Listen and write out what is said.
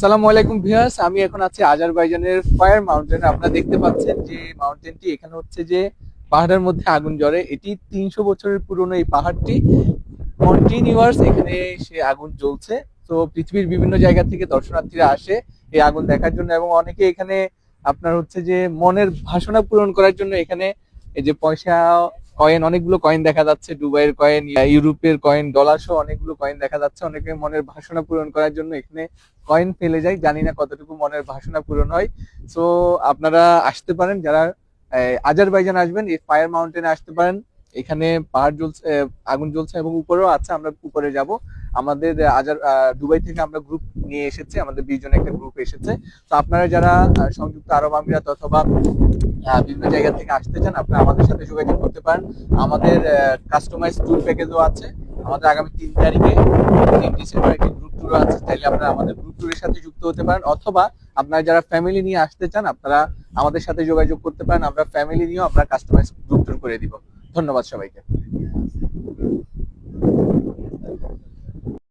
সালামু আলাইকুম ভিউয়ার্স, আমি এখন আছি আজারবাইজানের ফায়ার মাউন্টেন। আপনারা দেখতে পাচ্ছেন যে মাউন্টেনটি এখানে হচ্ছে যে পাহাড়ের মধ্যে আগুন জ্বরে এটি তিনশো বছরের পুরনো এই পাহাড়টি। কন্টিনিউয়াস এখানে সে আগুন জ্বলছে। তো পৃথিবীর বিভিন্ন জায়গা থেকে দর্শনার্থীরা আসে এই আগুন দেখার জন্য এবং অনেকে এখানে আপনার হচ্ছে যে মনের ভাষণা পূরণ করার জন্য এখানে এই যে পয়সা কয়েন অনেকগুলো কয়েন দেখা যাচ্ছে। দুবাইয়ের কয়েন ইউরোপের কয়েন ডলার সহ অনেকগুলো কয়েন দেখা যাচ্ছে। অনেকে মনের ভাষণা পূরণ করার জন্য এখানে কয়েন ফেলে যায়। জানি না কতটুকু মনের ভাষণা পূরণ হয়। সো আপনারা আসতে পারেন। যারা আজারবাইজান আসবেন, এই ফায়ার মাউন্টেনে আসতে পারেন। এখানে পাহাড় জ্বলছে আগুন জ্বলছে এবং উপরেও আছে। আমরা উপরে যাব। আমাদের আজার দুবাই থেকে আমরা গ্রুপ নিয়ে এসেছি, আমাদের বিশ জন একটা গ্রুপ এসেছে। তো আপনারা যারা সংযুক্ত আরব আমিরাত অথবা বিভিন্ন জায়গা থেকে আসতে চান, আপনারা আমাদের সাথে যোগাযোগ করতে পারেন। আমাদের কাস্টমাইজ ট্যুর প্যাকেজও আছে। আমাদের আগামী তিন তারিখে তিন ডিসেম্বর একটি গ্রুপ ট্যুর আছে। চাইলে আপনারা আমাদের গ্রুপ ট্যুরের সাথে যুক্ত হতে পারেন। অথবা আপনারা যারা ফ্যামিলি নিয়ে আসতে চান, আপনারা আমাদের সাথে যোগাযোগ করতে পারেন। আমরা ফ্যামিলি নিয়েও আমরা কাস্টমাইজ গ্রুপ ট্যুর করে দিব। ধন্যবাদ সবাইকে।